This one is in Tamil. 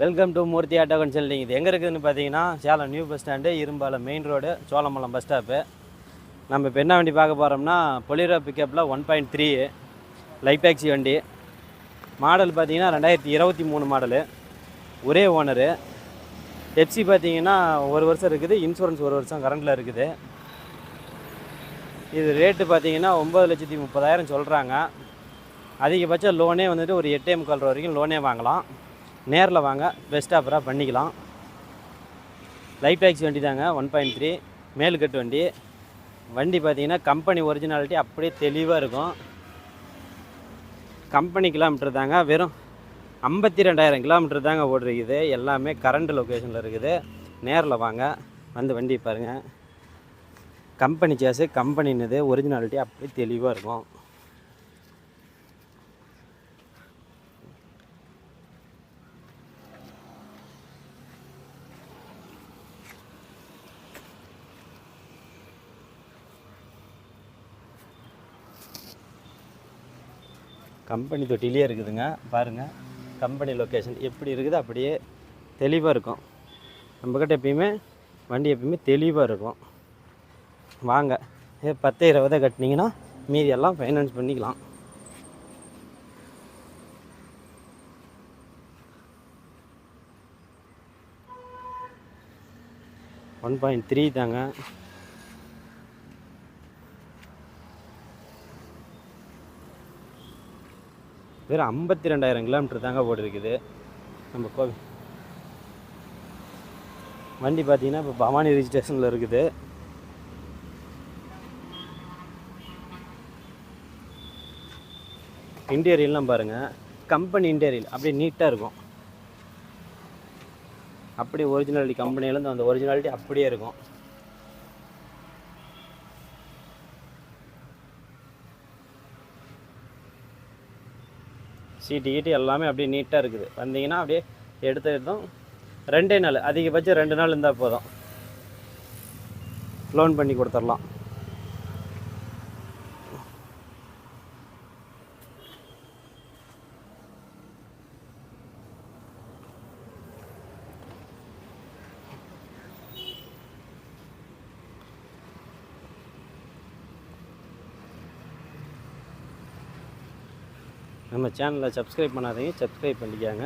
Welcome to Murthy auto consulting இது எங்கே இருக்குதுன்னு பார்த்தீங்கன்னா Salem new bus stand Irumbalam main road Cholamalam bus stop நம்ம இப்போ என்ன வண்டி பார்க்க போகிறோம்னா Bolero பிக்கப்பில் one point three light taxi வண்டி. மாடல் பார்த்தீங்கன்னா ரெண்டாயிரத்தி இருபத்தி மூணு மாடலு ஒரே ஓனரு எப்சி பார்த்தீங்கன்னா ஒரு வருஷம் இருக்குது. இன்சூரன்ஸ் ஒரு வருஷம் கரண்டில் இருக்குது. இது ரேட்டு பார்த்தீங்கன்னா ஒம்பது லட்சத்தி முப்பதாயிரம் சொல்கிறாங்க அதிகபட்சம் லோனே வந்துட்டு ஒரு எட்டே முக்கால் ரூபா வரைக்கும் லோனே வாங்கலாம். நேரில் வாங்க பெஸ்ட் ஆஃபராக பண்ணிக்கலாம். லைட் டாக்ஸி வண்டி தாங்க ஒன் பாயிண்ட் த்ரீ மேலுக்கட்டு வண்டி. வண்டி பார்த்திங்கன்னா கம்பெனி ஒரிஜினாலிட்டி அப்படியே தெளிவாக இருக்கும். கம்பெனி கிலோமீட்டர் தாங்க வெறும் ஐம்பத்தி ரெண்டாயிரம் கிலோமீட்டர் தாங்க ஓடிருக்குது. எல்லாமே கரண்ட் லொக்கேஷனில் இருக்குது. நேரில் வாங்க வந்து வண்டி பாருங்கள் கம்பெனி சேஸு கம்பெனின்னது ஒரிஜினாலிட்டி அப்படியே தெளிவாக இருக்கும். கம்பெனி தொட்டிலே இருக்குதுங்க. பாருங்கள் கம்பெனி லொக்கேஷன் எப்படி இருக்குது அப்படியே தெளிவாக இருக்கும். நம்மக்கிட்ட எப்பயுமே வண்டி எப்பயுமே தெளிவாக இருக்கும். வாங்க. ஏ பத்து இருபதை கட்டினீங்கன்னா மீதி எல்லாம் ஃபைனான்ஸ் பண்ணிக்கலாம். ஒன் பாயிண்ட் த்ரீ தாங்க. வெறும் ஐம்பத்தி ரெண்டாயிரம் கிலோமீட்டர் தாங்க ஓடிருக்குது. நம்ம கோவில் வண்டி பார்த்தீங்கன்னா இப்போ பவானி ரிஜிஸ்ட்ரேஷனில் இருக்குது. இன்டீரியல்லாம் பாருங்கள் கம்பெனி இன்டீரியல் அப்படியே நீட்டாக இருக்கும். அப்படியே ஒரிஜினாலிட்டி கம்பெனிலேருந்து அந்த ஒரிஜினாலிட்டி அப்படியே இருக்கும். சீட்டு கீட்டு எல்லாமே அப்படியே நீட்டாக இருக்குது. வந்தீங்கன்னா அப்படியே எடுத்து எடுத்தோம் ரெண்டே நாள். அதிகபட்சம் ரெண்டு நாள் இருந்தால் போதும். லோன் பண்ணி கொடுத்துடலாம் நம்ம சேனலை சப்ஸ்கிரைப் பண்ணாதீங்க சப்ஸ்கிரைப் பண்ணிக்காங்க.